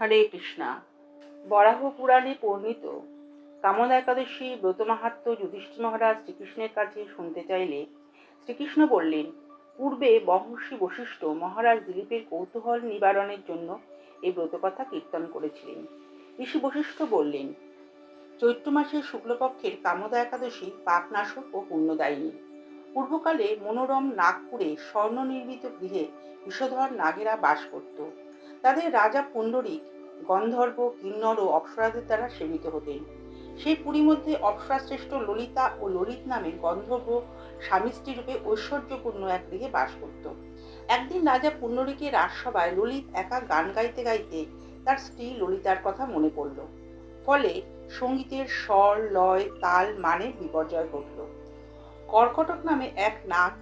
হরে কৃষ্ণা। বরাহ পুরাণে বর্ণিত কামদ একাদশী ব্রত মাহাত্ম যুধিষ্ঠির মহারাজ শ্রীকৃষ্ণের কাছে শুনতে চাইলে শ্রীকৃষ্ণ বললেন, পূর্বে মহর্ষি বশিষ্ঠ মহারাজ দিলীপের কৌতূহল নিবারণের জন্য এই ব্রতকথা কীর্তন করেছিলেন। ঋষি বশিষ্ঠ বললেন, চৈত্র মাসের শুক্লপক্ষের কামদা একাদশী পাপনাশক ও পুণ্যদায়িনী। পূর্বকালে মনোরম নাগপুরে স্বর্ণ নির্মিত গৃহে বিষধর নাগেরা বাস করত। তাদের রাজা পুণ্ডরিক গন্ধর্ব, কিন্নর ও অপ্সরাদের দ্বারা সেবিত হতেন। সেই পুরী মধ্যে অপ্সরাশ্রেষ্ঠ ললিতা ও ললিত নামে গন্ধর্ব স্বামী রূপে ঐশ্বর্যপূর্ণ এক গৃহে বাস করত। একদিন রাজা পুণ্ডরিকের রাজসভায় ললিত একা গান গাইতে গাইতে তার স্ত্রী ললিতার কথা মনে পড়ল। ফলে সঙ্গীতের স্বর, লয়, তাল মানে বিপর্যয় ঘটল। কর্কটক নামে এক নাক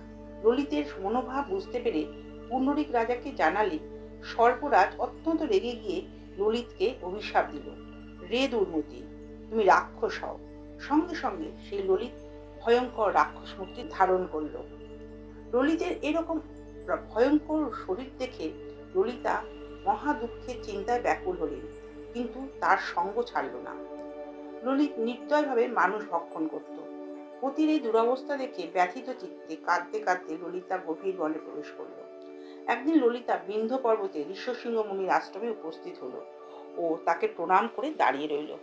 ললিতের মনোভাব বুঝতে পেরে পুণ্ডরিক রাজাকে জানালে সর্পরাজ অত্যন্ত রেগে গিয়ে ললিতকে অভিশাপ দিল। রে দুর্মতি, তুমি রাক্ষস হও। সঙ্গে সঙ্গে সেই ললিত ভয়ঙ্কর রাক্ষস মূর্তি ধারণ করল। ললিতের এরকম ভয়ঙ্কর শরীর দেখে ললিতা মহা দুঃখের চিন্তায় ব্যাকুল হলেন, কিন্তু তার সঙ্গ ছাড়ল না। ললিত নির্দয়ভাবে মানুষ ভক্ষণ করত। পতির এই দুরবস্থা দেখে ব্যথিত চিত্তে কাঁদতে কাঁদতে ললিতা গভীর বনে প্রবেশ করল। একদিন ললিতা বিন্ধ পর্বতে ঋষ্যসিংহ মুনির আশ্রমে উপস্থিত হলো। ও তাকে প্রণাম করে দাঁড়িয়ে রইল।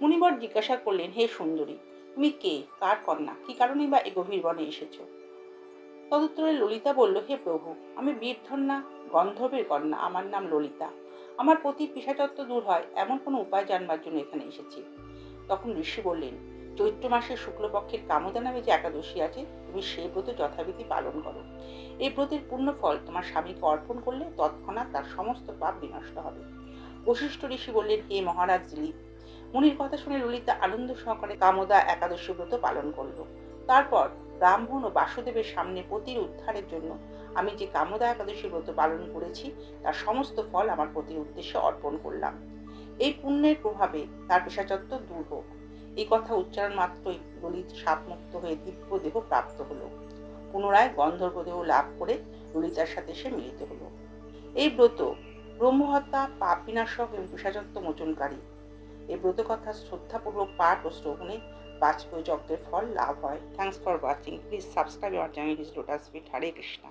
মুনিবর জিজ্ঞাসা করলেন, হে সুন্দরী, তুমি কে? কার কন্যা? কি কারণে বা এ গভীর বনে এসেছ? তদুত্তরে ললিতা বলল, হে প্রভু, আমি বীরধন্যা, গন্ধর্বের কন্যা, আমার নাম ললিতা। আমার প্রতি পিসাচত্ব দূর হয়, এমন কোনো উপায় জানবার জন্য এখানে এসেছি। তখন ঋষি বললেন চৈত্র মাসের শুক্লপক্ষের কামদা নামে যে একাদশী আছে, তুমি সেই ব্রত যথাবিধি পালন করো। এই ব্রতের পূর্ণ ফল তোমার স্বামীকে অর্পণ করলে তৎক্ষণাৎ তার সমস্ত পাপ বিনষ্ট হবে। বশিষ্ঠ ঋষি বললেন, হে মহারাজ দিলীপ মুনির কথা শুনে ললিতা আনন্দ সহকারে কামদা একাদশী ব্রত পালন করল। তারপর ব্রাহ্মণ ও বাসুদেবের সামনে পতির উদ্ধারের জন্য আমি যে কামদা একাদশী ব্রত পালন করেছি, তার সমস্ত ফল আমার পতির উদ্দেশ্যে অর্পণ করলাম। এই পুণ্যের প্রভাবে তার পেশাচত্ব দূর হোক। এই কথা উচ্চারণ মাত্রই ললিত সাপমুক্ত হয়ে দিব্য দেহ প্রাপ্ত হলো। পুনরায় গন্ধর্ব দেহ লাভ করে ললিতার সাথে সে মিলিত হলো। এই ব্রত ব্রহ্মহত্যা পাপ বিনাশক এবং পেশাচত্ব মোচনকারী। এই ব্রত কথা শ্রদ্ধাপূর্বক পাঠ ও শ্রবণে বাজপেয় যজ্ঞের ফল লাভ হয়। Thanks for watching please subscribe our channel is Lotus Fit Hare Krishna